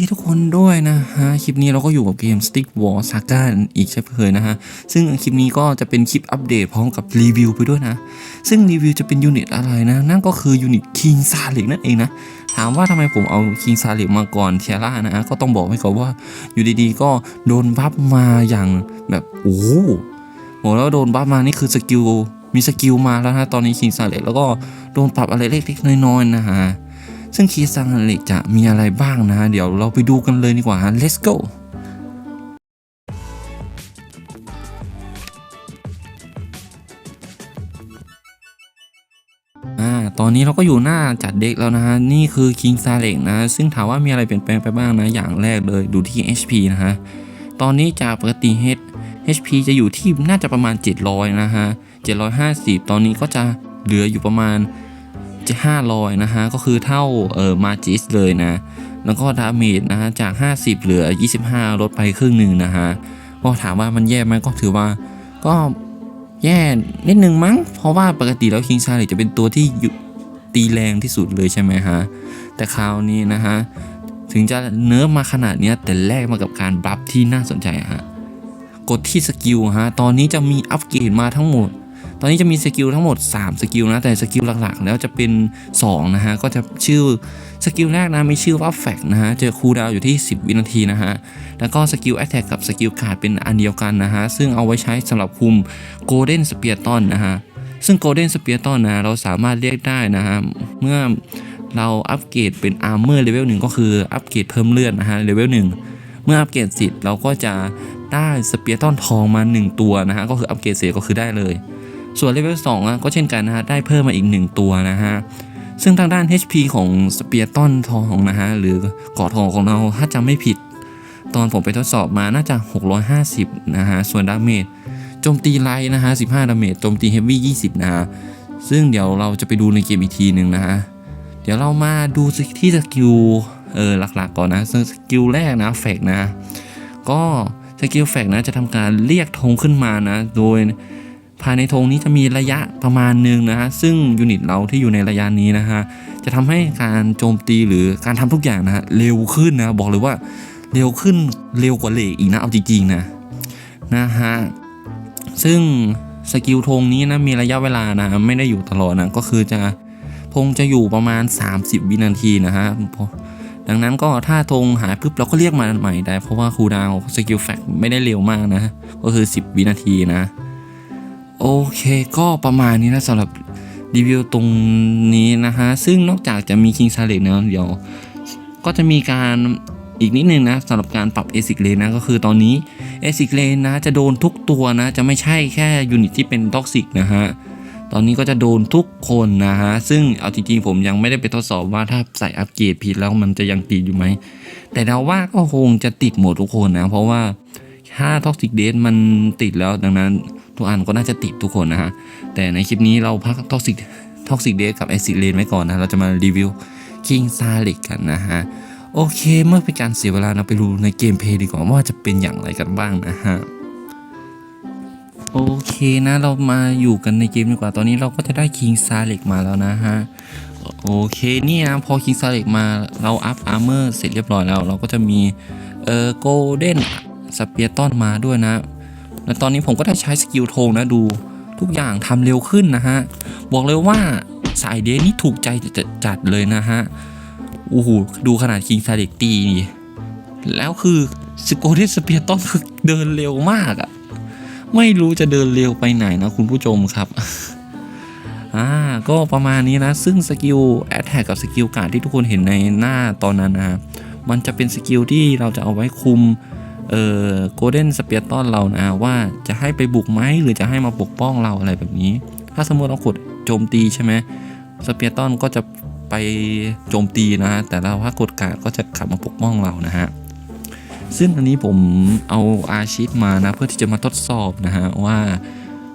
ดีทุกคนด้วยนะฮะ คลิปนี้เราก็อยู่กับเกม Stick War Saga อีกเช่นเคยนะฮะ ซึ่งคลิปนี้ก็จะเป็นคลิปอัปเดตพร้อมกับรีวิวไปด้วยนะ ซึ่งรีวิวจะเป็นยูนิตอะไรนะ นั่นก็คือยูนิต King s a l i k นั่นเองนะ ถามว่าทำไมผมเอา King s a l i k มาก่อนเทียร่านะฮะ ก็ต้องบอกไว้ก่อนว่าอยู่ดีๆ ก็โดนบัฟมาอย่างแบบโอ้โหแล้วโดนบัฟมานี่คือสกิลมีสกิลมาแล้วนะตอนนี้ King s a l i k แล้วก็โดนปรับอะไรเล็กๆน้อยๆนะฮะ ซึ่งคีย์ซังเลกจะมีอะไรบ้างนะ เดี๋ยวเราไปดูกันเลยดีกว่าฮะ let's go อ่าตอนนี้เราก็อยู่หน้าจัดเด็กแล้วนะฮะ นี่คือ King s a l e นะ ซึ่งถามว่ามีอะไรเปลี่ยนแปลงไปบ้างนะ อย่างแรกเลยดูที่ HP นะฮะ ตอนนี้จากปกติ H HP จะอยู่ที่น่าจะประมาณ 700 นะฮะ 750 ตอนนี้ก็จะเหลืออยู่ประมาณ 500นะฮะก็คือเท่าเอ่อมาจิสเลยนะ แล้วก็ดาเมจนะฮะจาก 50 เหลือ 25 ลดไปครึ่งหนึ่งนะฮะก็ถามว่ามันแย่ไหมก็ถือว่าก็แย่นิดนึงมั้ง เพราะว่าปกติแล้วคิงซาเลจะเป็นตัวที่ตีแรงที่สุดเลยใช่ไหมฮะ แต่คราวนี้นะฮะ ถึงจะเนิร์ฟมาขนาดเนี้ยแต่แลกมากับการบัฟที่น่าสนใจฮะ กดที่สกิลฮะ ตอนนี้จะมีอัปเกรดมาทั้งหมด ตอนนี้จะมีสกิลทั้งหมด 3 สกิลนะ แต่สกิลหลักๆ แล้วจะเป็น 2 นะฮะ ก็จะชื่อสกิลแรกนะมีชื่อว่าแฟกนะฮะเจอคูลดาวอยู่ที่ 10 วินาทีนะฮะ แล้วก็สกิลแอ t แทกกับสกิลกาดเป็นอันเดียวกันนะฮะ ซึ่งเอาไว้ใช้สำหรับคุมโกลเด้นสเปียร์ตอนนะฮะ ซึ่งโกลเด้นสเปียร์ตอนนะเราสามารถเรียกได้นะฮะ เมื่อเราอัปเกรดเป็นอาร์เมอร์เลเวลหนึ่งก็คืออัปเกรดเพิ่มเลือดนะฮะเลเวลหนึ่งเมื่ออัปเกรดเสร็จเราก็จะได้สเปียร์ตอนทองมา 1 ตัวนะฮะก็คืออัปเกรดเสร็จก็คือได้เลย ส่วนเลเวล2อะก็เช่นกันนะฮะได้เพิ่มมาอีก 1 ตัวนะฮะซึ่งทางด้าน HP ของสเปียร์ต้นทองนะฮะหรือกาะทองของเราถ้าจำไม่ผิด ตอนผมไปทดสอบมาน่าจะ 650 นะฮะ ส่วนดาเมจโจมตีไลท์นะฮะ 15 ดาเมจโจมตีเฮฟวี่20 นะฮะ ซึ่งเดี๋ยวเราจะไปดูในเกมอีกทีหนึ่งนะฮะ เดี๋ยวเรามาดูที่สกิลเออหลักๆก่อนนะซึ่งสกิลแรกนะแฟกนะ ก็สกิลแฟกนะจะทำการเรียกธงขึ้นมานะ โดย ภายในธงนี้จะมีระยะประมาณหนึ่งนะฮะซึ่งยูนิตเราที่อยู่ในระยะนี้นะฮะจะทำให้การโจมตีหรือการทำทุกอย่างนะฮะเร็วขึ้นนะบอกเลยว่าเร็วขึ้นเร็วกว่าเหล็กอีกนะเอาจริงๆนะนะฮะซึ่งสกิลธงนี้นะมีระยะเวลานะไม่ได้อยู่ตลอดนะก็คือจะธงจะอยู่ประมาณ 30 วินาทีนะฮะดังนั้นก็ถ้าธงหายปุ๊บเราก็เรียกมาใหม่ได้ เพราะว่าครูดาวสกิลแฟกไม่ได้เร็วมากนะ ก็คือ 10 วินาทีนะ โอเคก็ประมาณนี้นะสำหรับรีวิวตรงนี้นะฮะ ซึ่งนอกจากจะมี King s a l e เนะเดี๋ยว ก็จะมีการอีกนิดนึงนะสำหรับการปรับ ASIC Lane นะก็คือตอนนี้ ASIC Lane นะจะโดนทุกตัวนะ จะไม่ใช่แค่ยูนิตที่เป็นท็อกซิกนะฮะ ตอนนี้ก็จะโดนทุกคนนะฮะ ซึ่งเอาจริงๆผมยังไม่ได้ไปทดสอบว่าถ้าใส่อัปเกรดผิดแล้วมันจะยังติดอยู่ไหม แต่เราว่าก็คงจะติดหมดทุกคนนะ เพราะว่าถ้าท็อกซิกเดทมันติดแล้วดังนั้น ทุกอันก็น่าจะติดทุกคนนะฮะ แต่ในคลิปนี้เราพักท็อกซิกท็อกซิกเดทกับแอซิเลนไว้ก่อนนะ เราจะมารีวิวคิงซาลิกกันนะฮะ โอเคเมื่อเป็นการเสียเวลาเราไปดูในเกมเพลย์ดีกว่าว่าจะเป็นอย่างไรกันบ้างนะฮะโอเคนะเรามาอยู่กันในเกมดีกว่าตอนนี้เราก็จะได้คิงซาเล็กมาแล้วนะฮะโอเคนี่นะพอคิงซาเล็กมาเราอัพอาร์เมอร์เสร็จเรียบร้อยแล้ว เราก็จะมีเอ่อโกลเด้นสเปียร์ตอนมาด้วยนะ และตอนนี้ผมก็ได้ใช้สกิลโทงนะดูทุกอย่างทำเร็วขึ้นนะฮะ บอกเลยว่าสายเดนนี่ถูกใจจัดเลยนะฮะโอ้โหดูขนาดคิงซาเล็กตีนี่แล้วคือสโกเดสเปียร์ตอนคือเดินเร็วมากอะไม่รู้จะเดินเร็วไปไหนนะคุณผู้ชมครับอ่าก็ประมาณนี้นะ ซึ่งสกิลแอ t แทกกับสกิลการ์ดที่ทุกคนเห็นในหน้าตอนนั้นนะมันจะเป็นสกิลที่เราจะเอาไว้คุม เอ่อโกลเด้นสเปียร์ตอนเรานะว่าจะให้ไปบุกไหมหรือจะให้มาปกป้องเราอะไรแบบนี้ ถ้าสมมติเรากดโจมตีใช่ไหมสเปียร์ตอนก็จะไปโจมตีนะฮะแต่เราถ้ากดการ์ดก็จะขับมาปกป้องเรานะฮะซึ่งอันนี้ผมเอาอาชีพมานะเพื่อที่จะมาทดสอบนะฮะว่า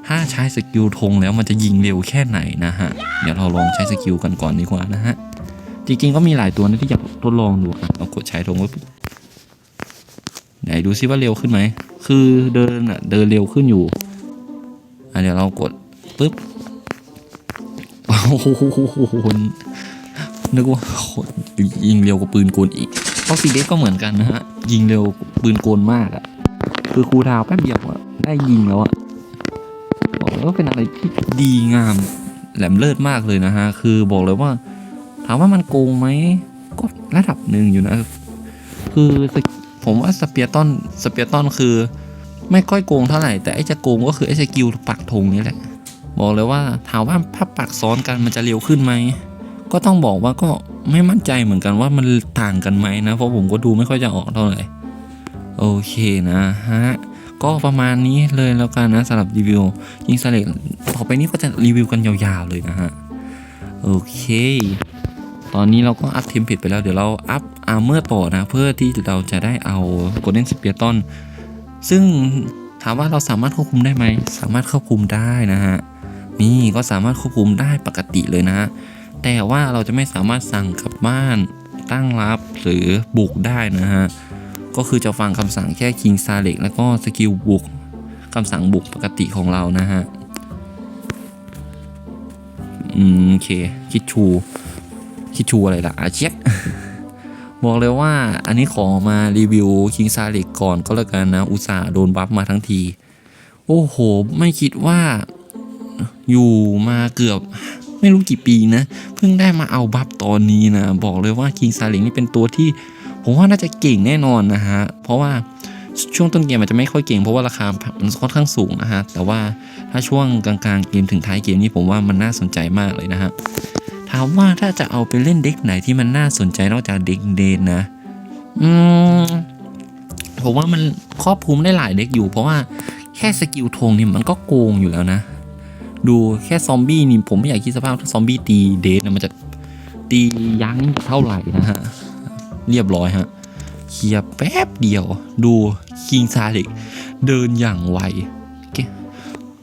ถ้าใช้สกิลธงแล้วมันจะยิงเร็วแค่ไหนนะฮะ เดี๋ยวเราลองใช้สกิลกันก่อนดีกว่านะฮะ จริงๆก็มีหลายตัวนะที่อยากทดลองดูอะเอากดใช้ธงไว้ ไหนดูซิว่าเร็วขึ้นไหม คือเดินอะเดินเร็วขึ้นอยู่อะเดี๋ยวเรากดปุ๊บโอ้โหนึกว่ายิงเร็วกว่าปืนกลอีกท็อกซิเดก็เหมือนกันนะฮะ ยิงเร็วปืนโกนมากอะ คือครูดาวแป๊บเดียวอะได้ยิงแล้วอะบอกเลยว่าเป็นอะไรที่ดีงามแหลมเลิศมากเลยนะฮะ คือบอกเลยว่า ถามว่ามันโกงไหมก็ระดับหนึ่งอยู่นะ คือส ผมว่าสเปียร์ตันสเปียร์ตันคือ ไม่ค่อยโกงเท่าไหร่ แต่ไอ้จะโกงก็คือไอ้สกิลปักธงนี่แหละ บอกเลยว่าถามว่าถ้าปักซ้อนกันมันจะเร็วขึ้นไหม ก็ต้องบอกว่าก็ไม่มั่นใจเหมือนกันว่ามันต่างกันไหมนะ เพราะผมก็ดูไม่ค่อยจะออกเท่าไหร่ โอเคนะฮะก็ประมาณนี้เลยแล้วกันนะสำหรับรีวิวยิงสเลกต่อไปนี้ก็จะรีวิวกันยาวๆเลยนะฮะ โอเค ตอนนี้เราก็อัพเทมเพลตไปแล้วเดี๋ยวเราอัพอาร์เมอร์ต่อนะเพื่อที่เราจะได้เอาโกลเด้นสเปียร์ตอนซึ่งถามว่าเราสามารถควบคุมได้ไหม สามารถควบคุมได้นะฮะ นี่ก็สามารถควบคุมได้ปกติเลยนะฮะ แต่ว่าเราจะไม่สามารถสั่งกลับบ้าน ตั้งรับหรือบุกได้นะฮะ ก็คือจะฟังคำสั่งแค่ King s a l e c แล้วก็สกิลบุกคำสั่งบุกปกติของเรานะฮะ อืมโอเค คิดชู คิดชูอะไรล่ะอาเช็ดบอกเลยว่าอันนี้ขอมารีวิว King s a l e c ก่อนก็แล้วกันนะ อุตส่าห์โดนบัฟมาทั้งที โอ้โห ไม่คิดว่า อยู่มาเกือบไม่รู้กี่ปีนะ เพิ่งได้มาเอาบัฟตอนนี้นะ บอกเลยว่า King s a l e c นี่เป็นตัวที่ ผมว่าน่าจะเก่งแน่นอนนะฮะ เพราะว่าช่วงต้นเกมอาจจะไม่ค่อยเก่งเพราะว่าราคามันค่อนข้างสูงนะฮะ แต่ว่าถ้าช่วงกลางๆเกมถึงท้ายเกมนี่ผมว่ามันน่าสนใจมากเลยนะฮะ ถามว่าถ้าจะเอาไปเล่นเด็กไหนที่มันน่าสนใจนอกจากเด็กเดนนะ อืมผมว่ามันครอบคลุมได้หลายเด็กอยู่ เพราะว่าแค่สกิลธงนี่มันก็โกงอยู่แล้วนะ ดูแค่ซอมบี้นี่ผมไม่อยากคิดสภาพถ้าซอมบี้ตีเดทนะมันจะตียั้งเท่าไหร่นะฮะ เรียบร้อยฮะเคลียร์แป๊บเดียว ดูคิงซาเล็กเดินอย่างไว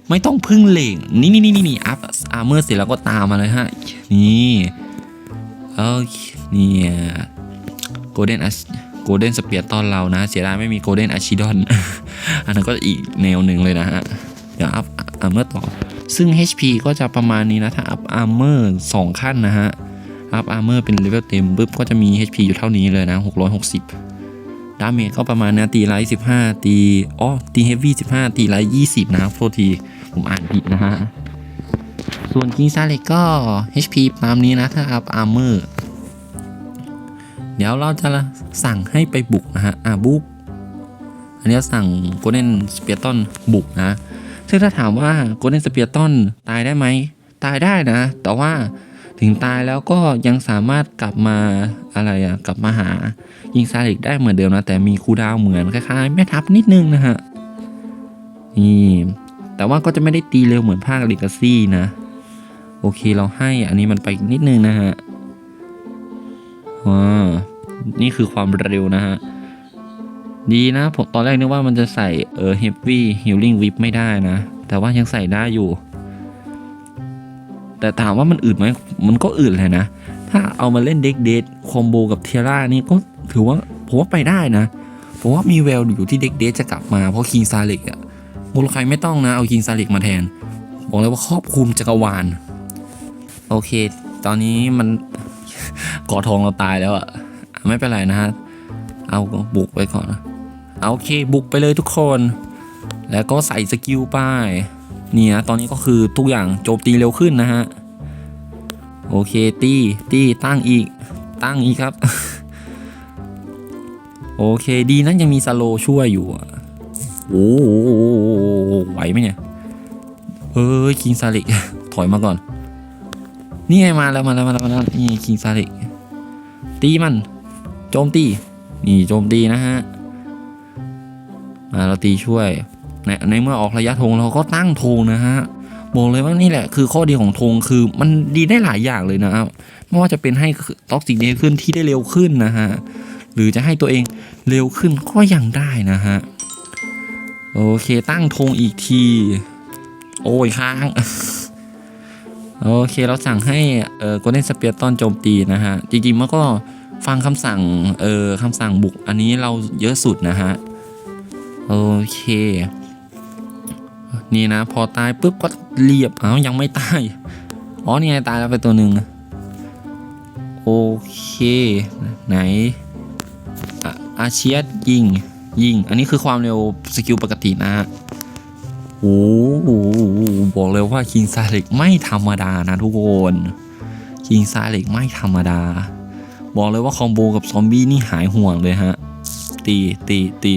ไม่ต้องพึ่งเหล่งนี่นี่นี่นี่อัพอาร์เมอร์เสร็จแล้วก็ตามมาเลยฮะ นี่โอเคนี่โกลเด้นอัโกลเด้นสเปียร์ตอนเรานะ เสียดายไม่มีโกลเด้นอาชิดอน อันนั้นก็อีกแนวหนึ่งเลยนะฮะ เดี๋ยวอัพอาร์เมอร์ต่อ ซึ่ง HP ก็จะประมาณนี้นะ ถ้าอัพอาร์เมอร์สองขั้นนะฮะ อัพอาร์เมอร์เป็นเลเวลเต็มปุ๊บก็จะมี HP อยู่เท่านี้เลยนะ 660ดาเมจก็ประมาณนะตีไลท์15 ตีอ๋อตีเฮฟวี่15 ตีไลท์20 นะครับโทษที ผมอ่านผิดนะฮะ ส่วนกิงซาเล็กก็ HP ตามนี้นะถ้าอัพอาร์เมอร์ เดี๋ยวเราจะสั่งให้ไปบุกนะฮะ อ่าบุก อันนี้สั่งโกลเด้นสเปียร์ตันบุกนะ ซึ่งถ้าถามว่าโกลเด้นสเปียร์ตันตายได้ไหม ตายได้นะ แต่ว่าถึงตายแล้วก็ยังสามารถกลับมาอะไรอะกลับมาหายิงซาลิกได้เหมือนเดิมนะ แต่มีคูดาวเหมือนคล้ายๆแม่ทัพนิดนึงนะฮะนี่ แต่ว่าก็จะไม่ได้ตีเร็วเหมือนภาคลิกาซี่นะ โอเคเราให้อันนี้มันไปนิดนึงนะฮะว้านี่คือความเร็วนะฮะ ดีนะ ผมตอนแรกนึกว่ามันจะใส่เออ heavy healing whip ไม่ได้นะ แต่ว่ายังใส่ได้อยู่ แต่ถามว่ามันอืดไหม มันก็อืดเลยนะ ถ้าเอามาเล่นเด็กเดทคอมโบกับเทียร่านี่ก็ถือว่า ผมว่าไปได้นะ ผมว่ามีแววอยู่ที่เด็กเดทจะกลับมาเพราะคิงซาเล็กอะ มูลใครไม่ต้องนะ เอาคิงซาล็กมาแทน บอกเลยว่าครอบคลุมจักรวาล โอเค ตอนนี้มันก่อทองเราตายแล้วอะไม่เป็นไรนะฮะ เอาบุกไปก่อนนะเอาโอเคบุกไปเลยทุกคน แล้วก็ใส่สกิลไปนี่นะตอนนี้ก็คือทุกอย่างโจมตีเร็วขึ้นนะฮะ โอเคตีตีตั้งอีก ตั้งอีกครับ โอเคดีนั้นยังมีสโลช่วยอยู่อะ โอ้โหไหวไหมเนี่ยเฮ้ยคิงซาลิกถอยมาก่อน นี่ไงมาแล้วมาแล้วมาแล้วมาแล้วนี่คิงซาลิกตีมันโจมตีนี่โจมตีนะฮะมาเราตีช่วยในในเมื่อออกระยะธงเราก็ตั้งธงนะฮะบอกเลยว่านี่แหละคือข้อดีของธงคือมันดีได้หลายอย่างเลยนะครับไม่ว่าจะเป็นให้ท็อกซิกเดขึ้นที่ได้เร็วขึ้นนะฮะหรือจะให้ตัวเองเร็วขึ้นก็ยังได้นะฮะ โอเคตั้งธงอีกที โอ้ยค้าง โอเคเราสั่งให้เออโกลเด้นสเปียร์ตอนโจมตีนะฮะ จริงๆมันก็ฟังคำสั่งเออคำสั่งบุกอันนี้เราเยอะสุดนะฮะ โอเค นี่นะ พอตายปุ๊บก็เรียบเอ้ายังไม่ตาย อ๋อ นี่ไงตายแล้วไปตัวหนึ่งโอเค ไหนออาเชียสยิง ยิง อันนี้คือความเร็วสกิลปกตินะฮะโอ้โหบอกเลยว่าคิงซาเล็กไม่ธรรมดานะทุกคนคิงซาเล็กไม่ธรรมดา บอกเลยว่าคอมโบกับซอมบี้นี่หายห่วงเลยฮะ ตีตีตี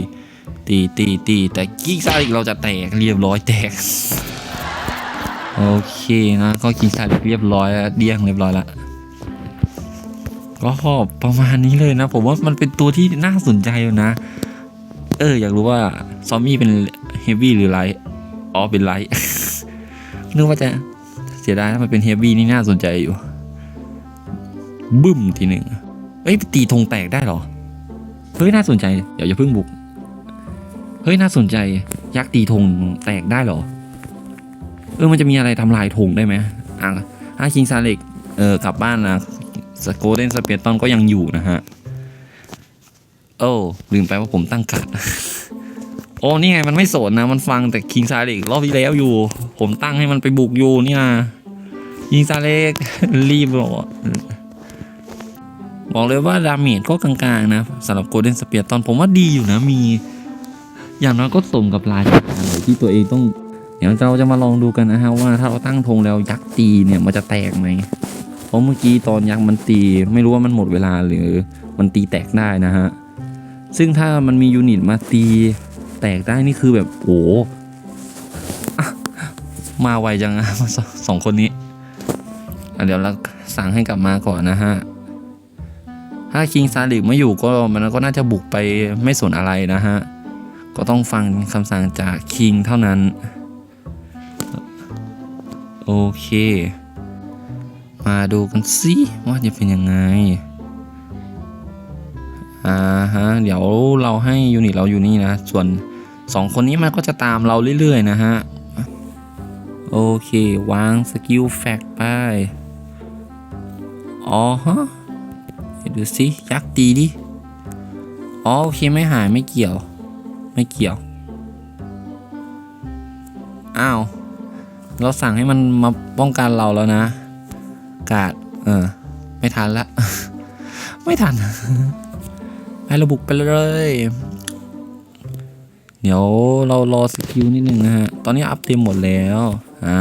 ตีตีตีแต่กิงซาเล็กเราจะแตกเรียบร้อยแตกโอเคนะก็กินซาเล็กเรียบร้อยเดี้ยงเรียบร้อยล้วก็ประมาณนี้เลยนะ ผมว่ามันเป็นตัวที่น่าสนใจอยู่นะ เออ อยากรู้ว่า ซอมบี้เป็นเฮฟวี่หรือไลท์อ๋อ เป็นไลท์นึกว่าจะเสียดายถ้ามันเป็นเฮฟวี่นี่น่าสนใจอยู่ บึ้มทีหนึ่งเอ้ย ตีธงแตกได้เหรอ เฮ้ย น่าสนใจ เดี๋ยวอย่าเพิ่งบุก เฮ้ย น่าสนใจ ยักษ์ตีธงแตกได้เหรอ เออ มันจะมีอะไรทำลายธงได้ไหมอะถ้าคิงซาเล็ก เออกลับบ้านนะสโกเดนสเปียตอนก็ยังอยู่นะฮะ โอ้ลืมไปว่าผมตั้งกัดโอ้นี่ไงมันไม่สนนะ มันฟังแต่คิงซาเล็กรอบที่แล้วอยู่ ผมตั้งให้มันไปบุกอยู่นี่นะคิงซาเล็กรีบบอกบอกเลยว่าดาเมจก็กลางๆนะสำหรับโกลเด้นสเปียร์ตอนผมว่าดีอยู่นะมี อย่างน้อยก็สมกับลายอะไรที่ตัวเองต้อง เดี๋ยวเราจะมาลองดูกันนะฮะว่าถ้าเราตั้งธงแล้วยักษ์ตีเนี่ยมันจะแตกไหมเพราะเมื่อกี้ตอนยักษ์มันตี ไม่รู้ว่ามันหมดเวลาหรือมันตีแตกได้นะฮะ ซึ่งถ้ามันมียูนิตมาตีแตกได้นี่คือแบบโอ้มาไวจังอะสสองคนนี้ เดี๋ยวเราสั่งให้กลับมาก่อนนะฮะ ถ้าคิงซาลิกไม่อยู่ก็มันก็น่าจะบุกไปไม่สนอะไรนะฮะ ก็ต้องฟังคำสั่งจากคิงเท่านั้น โอเค มาดูกันสิว่าจะเป็นยังไง อ่าฮะเดี๋ยวเราให้ยูนิตเราอยู่นี่นะ ส่วนสองคนนี้มันก็จะตามเราเรื่อยๆนะฮะ โอเค วางสกิลแฟกไป อ๋อฮะดูสิยักษ์ตีดิอ๋อโอเคไม่หายไม่เกี่ยว ไม่เกี่ยว อ้าว เราสั่งให้มันมาป้องกันเราแล้วนะ กาด เออ ไม่ทันละ ไม่ทัน ไประบุกไปเลย เดี๋ยวเรารอสกิลนิดนึงนะฮะ ตอนนี้อัปเดตหมดแล้ว อ่า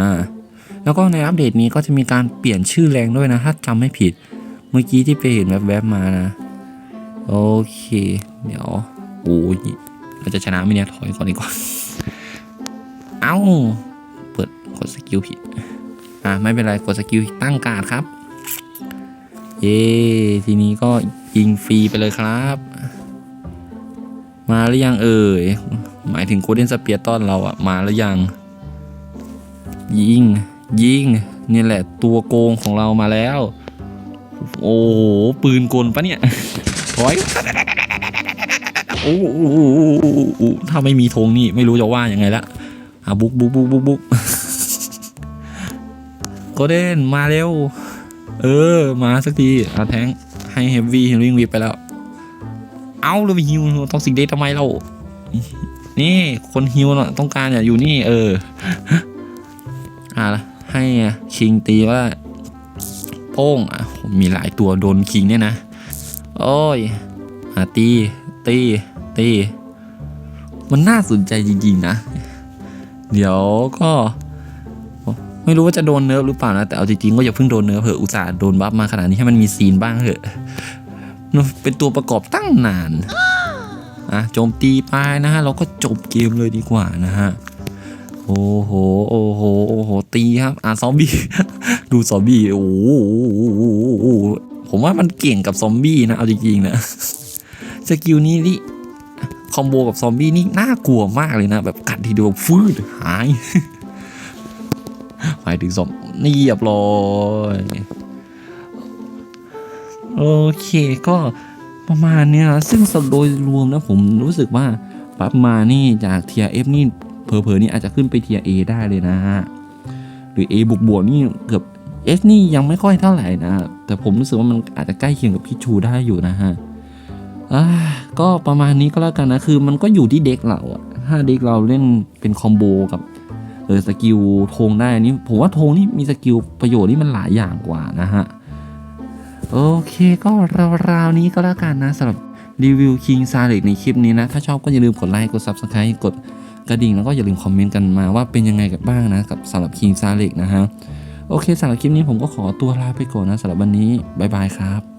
แล้วก็ในอัปเดตนี้ก็จะมีการเปลี่ยนชื่อแรงด้วยนะ ถ้าจำไม่ผิด เมื่อกี้ที่ไปเห็นแวบๆมานะ โอเค เดี๋ยว โอ้ย เราจะชนะไหมเนี่ย ถอยก่อนดีกว่า เอ้า เปิดกดสกิลผิด อ่า ไม่เป็นไร กดสกิลตั้งการครับ เย้ ทีนี้ก็ ยิงฟรีไปเลยครับ มาหรือยังเอ่ย หมายถึงโกลเด้นสเปียร์ต้อนเราอะมาหรือยัง ยิง ยิงนี่แหละตัวโกงของเรามาแล้ว โอ้โห ปืนกลปะเนี่ยถอยโอ้โหถ้าไม่มีธงนี่ไม่รู้จะว่ายังไงละอะบุกบุกบุกบุกบุกโกเด้นมาเร็ว เออ มาสักทีอะแทง ให้เฮฟวี่เฮลิ่งวีไปแล้ว เอาเลยไปฮิวต้องสิงเดททำไมเรานี่คนฮิวน่ะต้องการอย่าอยู่นี่เอออะให้คิงตีว่าโป้งอะมีหลายตัวโดนคิงเนี่ยนะ โอ้ยอะตีตีตีมันน่าสนใจจริงๆนะ เดี๋ยวก็ ไม่รู้ว่าจะโดนเนิร์ฟหรือเปล่านะ แต่เอาจริงๆก็อย่าเพิ่งโดนเนิร์ฟเถอะอุตส่าห์โดนบัฟมาขนาดนี้ให้มันมีซีนบ้างเถอะเป็นตัวประกอบตั้งนานอะโจมตีไปนะฮะ เราก็จบเกมเลยดีกว่านะฮะโอ้โห โอ้โห โอ้โห ตีครับ อะซอมบี้ ดูซอมบี้ โอ้โห ผมว่ามันเก่งกับซอมบี้นะ เอาจริงๆนะ สกิลนี้นี่ คอมโบกับซอมบี้นี่น่ากลัวมากเลยนะ แบบกัดทีเดียวฟืดหายายถึงสมนี่เรียบร้อยโอเคก็ประมาณเนี้ยนะซึ่งโดยรวมนะผมรู้สึกว่าปั๊บมานี่จากเทียเอฟนี่เผลอๆนี่อาจจะขึ้นไปเทียเอได้เลยนะฮะหรือ A บวกบวกนี่เกือบ F นี่ยังไม่ค่อยเท่าไหร่นะ แต่ผมรู้สึกว่ามันอาจจะใกล้เคียงกับพี่ชูได้อยู่นะฮะก็ประมาณนี้ก็แล้วกันนะ คือมันก็อยู่ที่เด็กเราอะถ้าเด็กเราเล่นเป็นคอมโบกับ เออสกิลธงได้อันนี้ผมว่าธงนี่มีสกิลประโยชน์นี่มันหลายอย่างกว่านะฮะ โอเคก็ราวๆนี้ก็แล้วกันนะสำหรับรีวิวคิงซาเล็กในคลิปนี้นะ ถ้าชอบก็อย่าลืมกดไลค์กด Subscribe กดกระดิ่งแล้วก็อย่าลืมคอมเมนต์กันมาว่าเป็นยังไงกันบ้างนะกับสำหรับคิงซาเล็กนะฮะ โอเคสำหรับคลิปนี้ผมก็ขอตัวลาไปก่อนนะสำหรับวันนี้บ๊ายบายครับ